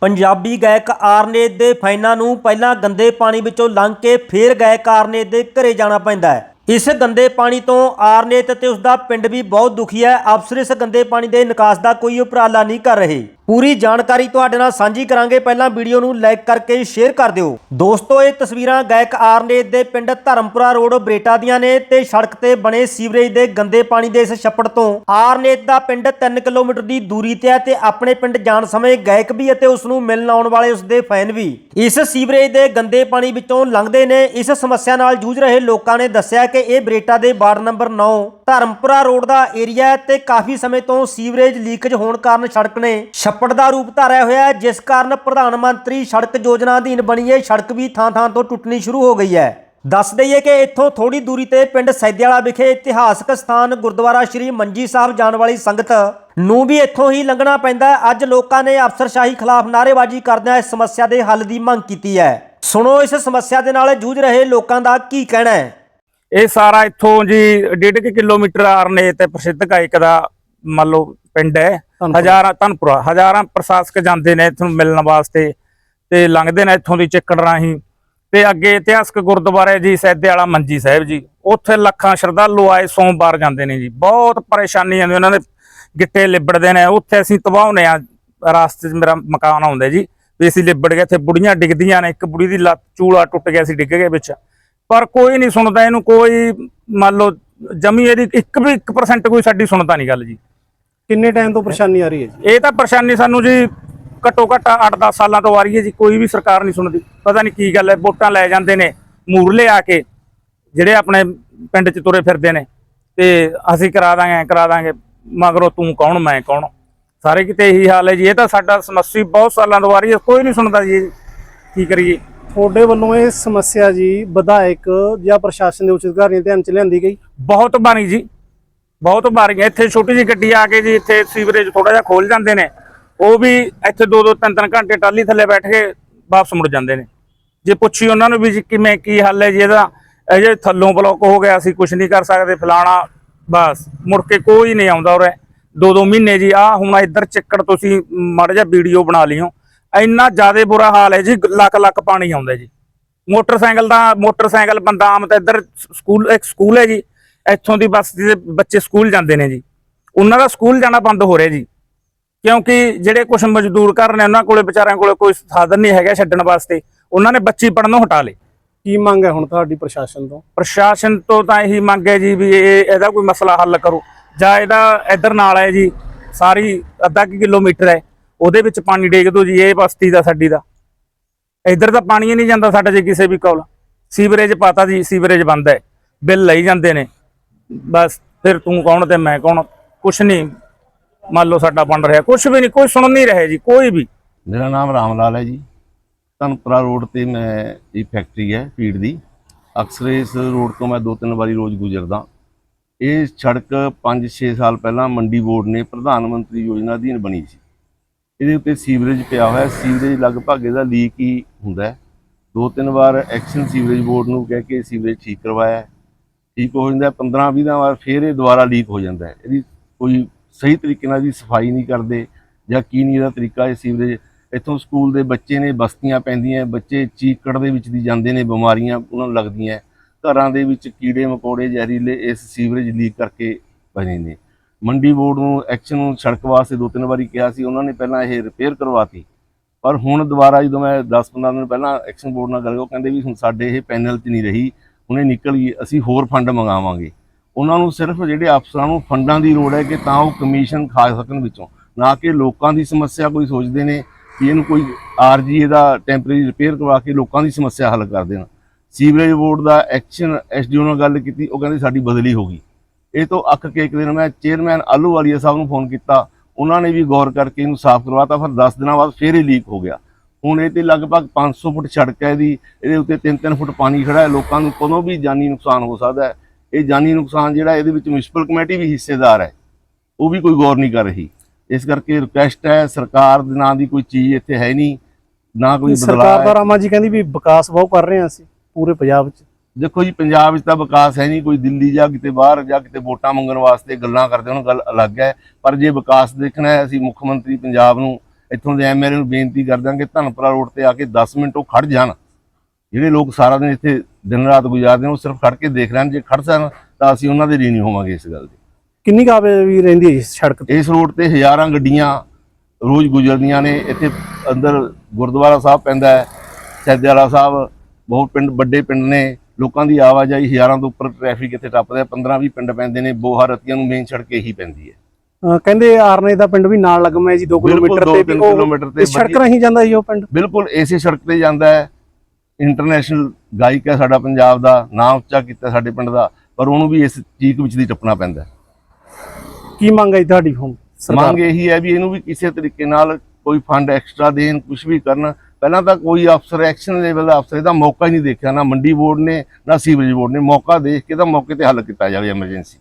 ਪੰਜਾਬੀ ਗਾਇਕ ਆਰਨੇਤ ਦੇ ਫੈਨਾਂ ਨੂੰ ਪਹਿਲਾਂ ਗੰਦੇ ਪਾਣੀ ਵਿੱਚੋਂ ਲੰਘ ਕੇ ਫੇਰ ਗਾਇਕ ਆਰਨੇਤ ਦੇ ਘਰੇ ਜਾਣਾ ਪੈਂਦਾ ਹੈ। ਇਸ ਗੰਦੇ ਪਾਣੀ ਤੋਂ ਆਰਨੇਤ ਤੇ ਉਸ ਦਾ ਪਿੰਡ ਵੀ ਬਹੁਤ ਦੁਖੀ ਹੈ। ਅਫਸਰ ਇਸ ਗੰਦੇ ਪਾਣੀ ਦੇ ਨਿਕਾਸ ਦਾ ਕੋਈ ਉਪਰਾਲਾ ਨਹੀਂ ਕਰ ਰਹੇ। ਪੂਰੀ ਜਾਣਕਾਰੀ ਤੁਹਾਡੇ ਨਾਲ ਸਾਂਝੀ ਕਰਾਂਗੇ। ਪਹਿਲਾਂ ਵੀਡੀਓ ਨੂੰ ਲਾਈਕ ਕਰਕੇ ਸ਼ੇਅਰ ਕਰ ਦਿਓ। ਦੋਸਤੋ, ਇਹ ਤਸਵੀਰਾਂ ਗਾਇਕ ਆਰਨੇਤ ਦੇ ਪਿੰਡ ਧਰਮਪੁਰਾ ਰੋਡ ਬਰੇਟਾ ਦੀਆਂ ਨੇ ਤੇ ਸੜਕ ਤੇ ਬਣੇ ਸੀਵਰੇਜ ਦੇ ਗੰਦੇ ਪਾਣੀ ਦੇ ਇਸ ਛੱਪੜ ਤੋਂ। ਆਰਨੇਤ ਦਾ ਪਿੰਡ 3 ਕਿਲੋਮੀਟਰ ਦੀ ਦੂਰੀ ਤੇ ਹੈ ਤੇ ਆਪਣੇ ਪਿੰਡ ਜਾਣ ਸਮੇਂ ਗਾਇਕ ਵੀ ਅਤੇ ਉਸ ਨੂੰ ਮਿਲਣ ਆਉਣ ਵਾਲੇ ਉਸ ਦੇ ਫੈਨ ਵੀ। ਇਸ ਸੀਵਰੇਜ ਦੇ ਗੰਦੇ ਪਾਣੀ ਵਿੱਚੋਂ ਲੰਘਦੇ ਨੇ। ਇਸ ਸਮੱਸਿਆ ਨਾਲ ਜੂਝ ਰਹੇ ਲੋਕਾਂ ਨੇ ਦੱਸਿਆ ਕਿ ਇਹ ਬਰੇਟਾ ਦੇ ਵਾਰਡ ਨੰਬਰ 9 ਧਰਮਪੁਰਾ ਰੋਡ ਦਾ ਏਰੀਆ ਹੈ ਤੇ ਕਾਫੀ ਸਮੇਂ ਤੋਂ ਸੀਵਰੇਜ ਲੀਕੇਜ ਹੋਣ ਕਾਰਨ ਸੜਕ ਨੇ ਛੱਪੜ ਦਾ ਰੂਪ ਧਾਰਿਆ ਹੋਇਆ ਹੈ, ਜਿਸ ਕਾਰਨ ਪ੍ਰਧਾਨ ਮੰਤਰੀ ਸੜਕ ਯੋਜਨਾ ਅਧੀਨ ਬਣੀ ਇਹ ਸੜਕ ਵੀ ਥਾਂ-ਥਾਂ ਤੋਂ ਟੁੱਟਣੀ ਸ਼ੁਰੂ ਹੋ ਗਈ ਹੈ। ਦੱਸ ਦਈਏ ਕਿ ਇੱਥੋਂ ਥੋੜੀ ਦੂਰੀ ਤੇ ਪਿੰਡ ਸੈਦਿਆਲਾ ਵਿਖੇ ਇਤਿਹਾਸਕ ਸਥਾਨ ਗੁਰਦੁਆਰਾ ਸ਼੍ਰੀ ਮੰਜੀ ਸਾਹਿਬ ਜਾਣ ਵਾਲੀ ਸੰਗਤ ਨੂੰ ਵੀ ਇੱਥੋਂ ਹੀ ਲੰਘਣਾ ਪੈਂਦਾ ਅੱਜ ਲੋਕਾਂ ਨੇ ਅਫਸਰਸ਼ਾਹੀ ਖਿਲਾਫ ਨਾਅਰੇਬਾਜ਼ੀ ਕਰਦਿਆਂ ਇਸ ਸਮੱਸਿਆ ਦੇ ਹੱਲ ਦੀ ਮੰਗ ਕੀਤੀ ਹੈ। ਸੁਣੋ ਇਸ ਸਮੱਸਿਆ ਦੇ ਨਾਲ ਜੂਝ ਰਹੇ ਲੋਕਾਂ ਦਾ ਕੀ ਕਹਿਣਾ ਹੈ। ਇਹ ਸਾਰਾ ਇੱਥੋਂ ਜੀ 1.5 ਕਿਲੋਮੀਟਰ ਆਰਨੇ ਤੇ ਪ੍ਰਸਿੱਧ ਗਾਇਕ ਦਾ ਮੰਨ ਲਓ ਪਿੰਡ ਹੈ। ਹਜ਼ਾਰਾਂ ਧਨਪੁਰਾ। ਹਜ਼ਾਰਾਂ ਪ੍ਰਸ਼ਾਸਕ ਜਾਂਦੇ ਨੇ ਇੱਥੋਂ ਮਿਲਣ ਵਾਸਤੇ ਤੇ ਲੰਘਦੇ ਨੇ ਇੱਥੋਂ ਦੀ ਚੱਕੜ ਰਾਹੀਂ। ਤੇ ਅੱਗੇ ਇਤਿਹਾਸਕ ਗੁਰਦੁਆਰੇ ਜੀ ਸੈਦੇ ਵਾਲਾ ਮੰਜੀ ਸਾਹਿਬ ਜੀ ਉੱਥੇ ਲੱਖਾਂ ਸ਼ਰਧਾਲੂ ਆਏ ਸੋਮਵਾਰ ਜਾਂਦੇ ਨੇ ਜੀ। ਬਹੁਤ ਪਰੇਸ਼ਾਨੀ ਆਉਂਦੀ ਉਹਨਾਂ ਦੇ ਗਿੱਟੇ ਲਿਬੜਦੇ ਨੇ। ਉੱਥੇ ਅਸੀਂ ਤਬਾਹਨੇ ਆ ਰਾਸਤੇ 'ਚ ਮੇਰਾ ਮਕਾਨ ਆਉਂਦਾ ਜੀ ਵੀ ਅਸੀਂ ਲਿਬੜ ਗਏ ਇੱਥੇ ਬੁੜੀਆਂ ਡਿੱਗਦੀਆਂ ਨੇ ਇੱਕ ਬੁੜੀ ਦੀ ਲੱਤ ਚੂਲਾ ਟੁੱਟ ਗਿਆ ਸੀ ਡਿੱਗ ਗਏ ਵਿੱਚ। ਪਰ ਕੋਈ ਨਹੀਂ ਸੁਣਦਾ ਇਹਨੂੰ ਕੋਈ ਮੰਨ ਲਓ ਜਮੀ ਇਹਦੀ ਇੱਕ ਵੀ 1% ਕੋਈ ਸਾਡੀ ਸੁਣਦਾ ਨਹੀਂ ਗੱਲ ਜੀ। ਕਿੰਨੇ ਟਾਈਮ ਤੋਂ ਪਰੇਸ਼ਾਨੀ ਆ ਰਹੀ ਹੈ ਜੀ? ਇਹ ਤਾਂ ਪਰੇਸ਼ਾਨੀ ਸਾਨੂੰ ਜੀ ਘੱਟੋ ਘੱਟ 8-10 ਸਾਲਾਂ ਤੋਂ ਆ ਰਹੀ ਹੈ ਜੀ ਕੋਈ ਵੀ ਸਰਕਾਰ ਨਹੀਂ ਸੁਣਦੀ। ਪਤਾ ਨਹੀਂ ਕੀ ਗੱਲ ਹੈ ਵੋਟਾਂ ਲੈ ਜਾਂਦੇ ਨੇ ਮੂਰਲੇ ਆ ਕੇ ਜਿਹੜੇ ਆਪਣੇ ਪਿੰਡ 'ਚ ਤੁਰੇ ਫਿਰਦੇ ਨੇ। ਤੇ ਅਸੀਂ ਕਰਾ ਦਾਂਗੇ ਕਰਾ ਦਾਂਗੇ ਮਗਰੋਂ ਤੂੰ ਕੌਣ ਮੈਂ ਕੌਣ? ਸਾਰੇ ਕਿਤੇ ਇਹੀ ਹਾਲ ਹੈ ਜੀ। ਇਹ ਤਾਂ ਸਾਡਾ ਸਮੱਸਿਆ ਬਹੁਤ ਸਾਲਾਂ ਤੋਂ ਆ ਰਹੀ ਹੈ ਕੋਈ ਨਹੀਂ ਸੁਣਦਾ ਜੀ। ਕੀ ਕਰੀਏ? ਤੁਹਾਡੇ ਵੱਲੋਂ ਇਹ ਸਮੱਸਿਆ ਜੀ ਵਿਧਾਇਕ ਜਾਂ ਪ੍ਰਸ਼ਾਸਨ ਦੇ ਉੱਚ ਅਧਿਕਾਰੀਆਂ ਧਿਆਨ ਚ ਲਿਆਂਦੀ ਗਈ? ਬਹੁਤ ਬਾਰੀ ਜੀ। ਬਹੁਤ ਵਾਰੀਆਂ ਇੱਥੇ ਛੋਟੀ ਜਿਹੀ ਗੱਡੀ ਆ ਕੇ ਜੀ, ਇੱਥੇ ਸੀਵਰੇਜ ਥੋੜਾ ਜਿਹਾ ਖੋਲ ਜਾਂਦੇ ਨੇ। ਉਹ ਵੀ ਇੱਥੇ ਦੋ ਦੋ, ਤਿੰਨ ਤਿੰਨ ਘੰਟੇ ਟਾਲੀ ਥੱਲੇ ਬੈਠ ਕੇ ਵਾਪਸ ਮੁੜ ਜਾਂਦੇ ਨੇ। ਜੇ ਪੁੱਛੀ ਉਹਨਾਂ ਨੂੰ ਵੀ ਜੀ ਕਿਵੇਂ, ਕੀ ਹੱਲ ਹੈ ਜੀ ਇਹਦਾ, ਇਹ ਜੇ ਥੱਲੋਂ ਬਲੌਕ ਹੋ ਗਿਆ, ਅਸੀਂ ਕੁਝ ਨਹੀਂ ਕਰ ਸਕਦੇ, ਫਲਾਣਾ, ਬਸ। ਮੁੜ ਕੇ ਕੋਈ ਨਹੀਂ ਆਉਂਦਾ ਉਰੇ। ਦੋ ਦੋ ਮਹੀਨੇ ਜੀ ਆ ਹੁਣ ਇੱਧਰ ਚੱਕੜ ਤੁਸੀਂ ਮਾੜਾ ਜਿਹਾ ਵੀਡੀਓ ਬਣਾ ਲਿਓ। ਇੰਨਾ ਜ਼ਿਆਦਾ ਬੁਰਾ ਹਾਲ ਹੈ ਜੀ ਲੱਖ ਲੱਖ ਪਾਣੀ ਆਉਂਦਾ ਜੀ। ਮੋਟਰਸਾਈਕਲ ਦਾ ਮੋਟਰਸਾਈਕਲ ਬੰਦਾ ਆਮ ਤਾਂ ਇੱਧਰ ਸਕੂਲ ਇੱਕ ਸਕੂਲ ਹੈ ਜੀ ਇੱਥੋਂ ਦੀ ਬੱਸ ਦੇ ਬੱਚੇ ਸਕੂਲ ਜਾਂਦੇ ਨੇ ਜੀ। ਉਹਨਾਂ ਦਾ ਸਕੂਲ ਜਾਣਾ ਬੰਦ ਹੋ ਰਿਹਾ ਜੀ। ਕਿਉਂਕਿ ਜਿਹੜੇ ਕੁਝ ਮਜ਼ਦੂਰ ਘਰ ਨੇ ਉਹਨਾਂ ਕੋਲੇ ਵਿਚਾਰਿਆਂ ਕੋਲੇ ਕੋਈ ਸਾਧਨ ਨਹੀਂ ਹੈਗਾ ਛੱਡਣ ਵਾਸਤੇ। ਉਹਨਾਂ ਨੇ ਬੱਚੀ ਪੜਨੋਂ ਹਟਾ ਲਏ। ਕੀ ਮੰਗ ਹੈ ਹੁਣ ਤੁਹਾਡੀ ਪ੍ਰਸ਼ਾਸਨ ਤੋਂ? ਪ੍ਰਸ਼ਾਸਨ ਤੋਂ ਤਾਂ ਇਹੀ ਮੰਗ ਹੈ ਜੀ ਵੀ ਇਹ ਇਹਦਾ ਕੋਈ ਮਸਲਾ ਹੱਲ ਕਰੋ। ਜਾਂ ਇਹਦਾ ਇੱਧਰ ਨਾਲ ਹੈ ਜੀ ਸਾਰੀ ਅੱਧਾ ਕੁ ਕਿਲੋਮੀਟਰ ਹੈ। ਉਹਦੇ ਵਿੱਚ ਪਾਣੀ ਡੇਗ ਦਿਓ ਜੀ, ਇਹ ਬਸਤੀ ਦਾ, ਸਾਡੀ ਦਾ। ਇੱਧਰ ਤਾਂ ਪਾਣੀ ਨਹੀਂ ਜਾਂਦਾ ਸਾਡਾ ਜੇ ਕਿਸੇ ਵੀ ਕੋਲ। ਸੀਵਰੇਜ ਪਾਤਾ ਜੀ, ਸੀਵਰੇਜ ਬੰਦ ਹੈ। ਬਿੱਲ ਲਈ ਜਾਂਦੇ ਨੇ। ਬਸ, ਫਿਰ ਤੂੰ ਕੌਣ ਤੇ ਮੈਂ ਕੌਣ? ਕੁਛ ਨਹੀਂ। ਮੰਨ ਲਓ ਸਾਡਾ ਬਣ ਰਿਹਾ। ਕੁਛ ਵੀ ਨਹੀਂ, ਕੋਈ ਸੁਣ ਨਹੀਂ ਰਿਹਾ ਜੀ, ਕੋਈ ਵੀ। ਮੇਰਾ ਨਾਮ ਰਾਮ ਲਾਲ ਹੈ ਜੀ। ਧਨਪੁਰਾ ਰੋਡ ਤੇ ਮੈਂ ਇਹ ਫੈਕਟਰੀ ਹੈ, ਫੀਡ ਦੀ। ਅਕਸਰ ਇਸ ਰੋਡ ਤੋਂ ਮੈਂ ਦੋ ਤਿੰਨ ਵਾਰੀ ਰੋਜ਼ ਗੁਜ਼ਰਦਾ। ਇਹ ਸੜਕ 5-6 ਸਾਲ ਪਹਿਲਾਂ ਮੰਡੀ ਬੋਰਡ ਨੇ ਪ੍ਰਧਾਨ ਮੰਤਰੀ ਯੋਜਨਾ ਅਧੀਨ ਬਣੀ ਸੀ। ਇਹਦੇ ਉੱਤੇ ਸੀਵਰੇਜ ਪਿਆ ਹੋਇਆ, ਸੀਵਰੇਜ ਲਗਭਗ ਇਹਦਾ ਲੀਕ ਹੀ ਹੁੰਦਾ ਦੋ ਤਿੰਨ ਵਾਰ ਐਕਸ਼ਨ ਸੀਵਰੇਜ ਬੋਰਡ ਨੂੰ ਕਹਿ ਕੇ ਸੀਵਰੇਜ ਠੀਕ ਕਰਵਾਇਆ ਠੀਕ ਹੋ ਜਾਂਦਾ 15-20 ਵਾਰ ਫਿਰ ਇਹ ਦੁਬਾਰਾ ਲੀਕ ਹੋ ਜਾਂਦਾ ਇਹਦੀ ਕੋਈ ਸਹੀ ਤਰੀਕੇ ਨਾਲ ਦੀ ਸਫ਼ਾਈ ਨਹੀਂ ਕਰਦੇ ਜਾਂ ਕੀ ਨਹੀਂ ਇਹਦਾ ਤਰੀਕਾ ਇਹ ਸੀਵਰੇਜ। ਇੱਥੋਂ ਸਕੂਲ ਦੇ ਬੱਚੇ ਨੇ ਬਸਤੀਆਂ ਪੈਂਦੀਆਂ ਬੱਚੇ ਚੀਕੜ ਦੇ ਵਿੱਚ ਦੀ ਜਾਂਦੇ ਨੇ, ਬਿਮਾਰੀਆਂ ਉਹਨਾਂ ਨੂੰ ਲੱਗਦੀਆਂ ਘਰਾਂ ਦੇ ਵਿੱਚ ਕੀੜੇ ਮਕੌੜੇ ਜ਼ਹਿਰੀਲੇ ਇਸ ਸੀਵਰੇਜ ਲੀਕ ਕਰਕੇ ਬਣੇ ਨੇ। ਮੰਡੀ ਬੋਰਡ ਨੂੰ ਐਕਸ਼ਨ ਨੂੰ ਸੜਕ ਵਾਸਤੇ ਦੋ ਤਿੰਨ ਵਾਰੀ ਕਿਹਾ ਸੀ, ਉਹਨਾਂ ਨੇ ਪਹਿਲਾਂ ਇਹ ਰਿਪੇਅਰ ਕਰਵਾਤੀ। ਪਰ ਹੁਣ ਦੁਬਾਰਾ ਜਦੋਂ ਮੈਂ 10-15 ਦਿਨ ਪਹਿਲਾਂ ਐਕਸ਼ਨ ਬੋਰਡ ਨਾਲ ਗੱਲ ਕੀਤੀ ਉਹ ਕਹਿੰਦੇ ਵੀ ਹੁਣ ਸਾਡੇ ਇਹ ਪੈਨਲ 'ਚ ਨਹੀਂ ਰਹੀ ਹੁਣੇ ਨਿਕਲ ਗਈ, ਅਸੀਂ ਹੋਰ ਫੰਡ ਮੰਗਾਵਾਂਗੇ। ਉਹਨਾਂ ਨੂੰ ਸਿਰਫ ਜਿਹੜੇ ਅਫਸਰਾਂ ਨੂੰ ਫੰਡਾਂ ਦੀ ਲੋੜ ਹੈ ਕਿ ਤਾਂ ਉਹ ਕਮਿਸ਼ਨ ਖਾ ਸਕਣ ਵਿੱਚੋਂ, ਨਾ ਕਿ ਲੋਕਾਂ ਦੀ ਸਮੱਸਿਆ ਕੋਈ ਸੋਚਦੇ ਨੇ ਕਿ ਇਹਨੂੰ ਕੋਈ ਆਰਜੀ ਦਾ ਟੈਂਪਰੇਰੀ ਰਿਪੇਅਰ ਕਰਵਾ ਕੇ ਲੋਕਾਂ ਦੀ ਸਮੱਸਿਆ ਹੱਲ ਕਰ ਦੇਣ। ਸੀਵਰੇਜ ਬੋਰਡ ਦਾ ਐਕਸ਼ਨ ਐਸਡੀਓ ਨਾਲ ਗੱਲ ਕੀਤੀ, ਉਹ ਕਹਿੰਦੇ ਸਾਡੀ ਬਦਲੀ ਹੋ ਗਈ। ਇਹ ਤੋਂ ਅੱਕ ਕੇ ਇੱਕ ਦਿਨ ਮੈਂ ਚੇਅਰਮੈਨ ਆਲੂਵਾਲੀਆ ਸਾਹਿਬ ਨੂੰ ਫੋਨ ਕੀਤਾ। ਉਹਨਾਂ ਨੇ ਵੀ ਗੌਰ ਕਰਕੇ ਇਹਨੂੰ ਸਾਫ਼ ਕਰਵਾਤਾ। ਫਿਰ 10 ਦਿਨਾਂ ਬਾਅਦ ਫੇਰ ਇਹ ਲੀਕ ਹੋ ਗਿਆ। ਹੁਣ ਇਹ ਤੇ ਲਗਭਗ 500 ਫੁੱਟ ਸੜਕ ਹੈ ਇਹਦੀ। ਇਹਦੇ ਉੱਤੇ 3-3 ਫੁੱਟ ਪਾਣੀ ਖੜਾ ਹੈ। ਲੋਕਾਂ ਨੂੰ ਕਦੋਂ ਵੀ ਜਾਨੀ ਨੁਕਸਾਨ ਹੋ ਸਕਦਾ ਹੈ। ਇਹ ਜਾਨੀ ਨੁਕਸਾਨ ਜਿਹੜਾ ਇਹਦੇ ਵਿੱਚ ਮਿਊਨਿਸਪਲ ਕਮੇਟੀ ਵੀ ਹਿੱਸੇਦਾਰ ਹੈ। ਉਹ ਵੀ ਕੋਈ ਗੌਰ ਨਹੀਂ ਕਰ ਰਹੀ। ਇਸ ਕਰਕੇ ਰਿਕੁਐਸਟ ਹੈ ਸਰਕਾਰ ਦੇ ਨਾਂ ਦੀ ਕੋਈ ਚੀਜ਼ ਇੱਥੇ ਹੈ ਨਹੀਂ। ਨਾ ਕੋਈ ਸਰਕਾਰ ਬਦਲਾਅ ਦਾ ਹੈ। ਰਾਮਾ ਜੀ ਕਹਿੰਦੀ ਵੀ ਵਿਕਾਸ ਬਹੁਤ ਕਰ ਰਹੇ ਹਾਂ ਅਸੀਂ ਪੂਰੇ ਪੰਜਾਬ 'ਚ। ਦੇਖੋ ਜੀ ਪੰਜਾਬ ਵਿੱਚ ਤਾਂ ਵਿਕਾਸ ਹੈ ਨਹੀਂ ਕੋਈ ਦਿੱਲੀ ਜਾਂ ਕਿਤੇ ਬਾਹਰ ਜਾਂ ਕਿਤੇ ਵੋਟਾਂ ਮੰਗਣ ਵਾਸਤੇ ਗੱਲਾਂ ਕਰਦੇ ਉਹਨਾਂ ਗੱਲ ਅਲੱਗ ਹੈ। ਪਰ ਜੇ ਵਿਕਾਸ ਦੇਖਣਾ ਹੈ ਅਸੀਂ ਮੁੱਖ ਮੰਤਰੀ ਪੰਜਾਬ ਨੂੰ ਇੱਥੋਂ ਦੇ ਐਮਐਲਏ ਨੂੰ ਬੇਨਤੀ ਕਰਦਾ ਕਿ ਧਨਪੁਰਾ ਰੋਡ ਤੇ ਆ ਕੇ 10 ਮਿੰਟ ਉਹ ਖੜ ਜਾਣ। ਜਿਹੜੇ ਲੋਕ ਸਾਰਾ ਦਿਨ ਇੱਥੇ ਦਿਨ ਰਾਤ ਗੁਜ਼ਾਰਦੇ ਨੇ ਉਹ ਸਿਰਫ ਖੜ ਕੇ ਦੇਖ ਲੈਣ ਜੇ ਖੜ ਸਕਣ ਤਾਂ ਅਸੀਂ ਉਹਨਾਂ ਦੇ ਰੀਣੀ ਹੋਵਾਂਗੇ ਇਸ ਗੱਲ ਦੀ। ਕਿੰਨੀ ਕਾਬੇ ਵੀ ਰਹਿੰਦੀ ਹੈ ਇਸ ਸੜਕ ਤੇ? ਇਸ ਰੋਡ ਤੇ ਹਜ਼ਾਰਾਂ ਗੱਡੀਆਂ ਰੋਜ਼ ਗੁਜ਼ਰਦੀਆਂ ਨੇ ਇੱਥੇ ਅੰਦਰ ਗੁਰਦੁਆਰਾ ਸਾਹਿਬ ਪੈਂਦਾ ਹੈ ਸੈਦੇ ਵਾਲਾ ਸਾਹਿਬ ਬਹੁਤ ਪਿੰਡ ਵੱਡੇ ਪਿੰਡ ਨੇ। ਲੋਕਾਂ ਦੀ ਆਵਾਜਾਈ ਹਜ਼ਾਰਾਂ ਤੋਂ ਉੱਪਰ ਟ੍ਰੈਫਿਕ ਇੱਥੇ ਟੱਪਦਾ ਹੈ 15 20 ਪਿੰਡ ਪੈਂਦੇ ਨੇ ਬੋਹਾ ਰਤੀਆਂ ਨੂੰ ਮੇਨ ਸੜਕ ਇਹੀ ਪੈਂਦੀ ਹੈ। ਅਹ ਕਹਿੰਦੇ ਆਰਨੇ ਦਾ ਪਿੰਡ ਵੀ ਨਾਲ ਲੱਗਮਾ ਹੈ ਜੀ 2 ਬਿਲਕੁਲ ਕਿਲੋਮੀਟਰ ਤੇ ਤਿੰਨ ਵੀ ਉਹ ਕਿਲੋਮੀਟਰ ਤੇ ਇਸ ਸੜਕ ਵਧੀਆ- ਰਾਹੀਂ ਜਾਂਦਾ ਜੀ ਉਹ ਪਿੰਡ। ਬਿਲਕੁਲ ਇਸੇ ਸੜਕ ਤੇ ਜਾਂਦਾ ਹੈ। ਇੰਟਰਨੈਸ਼ਨਲ ਗਾਇਕ ਹੈ ਸਾਡਾ ਪੰਜਾਬ ਦਾ ਨਾਮ ਉੱਚਾ ਕੀਤਾ ਸਾਡੇ ਪਿੰਡ ਦਾ ਪਰ ਉਹਨੂੰ ਵੀ ਇਸ ਚੀਕ ਵਿੱਚ ਦੀ ਟੱਪਣਾ ਪੈਂਦਾ ਹੈ। ਕੀ ਮੰਗ ਹੈ ਜੀ ਤੁਹਾਡੀ ਹੁਣ ਮੰਗ ਇਹੀ ਹੈ ਵੀ ਇਹਨੂੰ ਵੀ ਕਿਸੇ ਤਰੀਕੇ ਨਾਲ ਕੋਈ ਫੰਡ ਐਕਸਟਰਾ ਦੇਣ ਕੁਝ ਵੀ ਕਰਨ ਪਹਿਲਾਂ ਤਾਂ ਕੋਈ ਅਫਸਰ ਐਕਸ਼ਨ ਲੈਵਲ ਅਫਸਰ ਇਹਦਾ ਮੌਕਾ ਹੀ ਨਹੀਂ ਦੇਖਿਆ, ਨਾ ਮੰਡੀ ਬੋਰਡ ਨੇ, ਨਾ ਸੀਵਰੇਜ ਬੋਰਡ ਨੇ। ਮੌਕਾ ਦੇਖ ਕੇ ਤਾਂ ਮੌਕੇ ਤੇ ਹੱਲ ਕੀਤਾ ਜਾਵੇ ਐਮਰਜੈਂਸੀ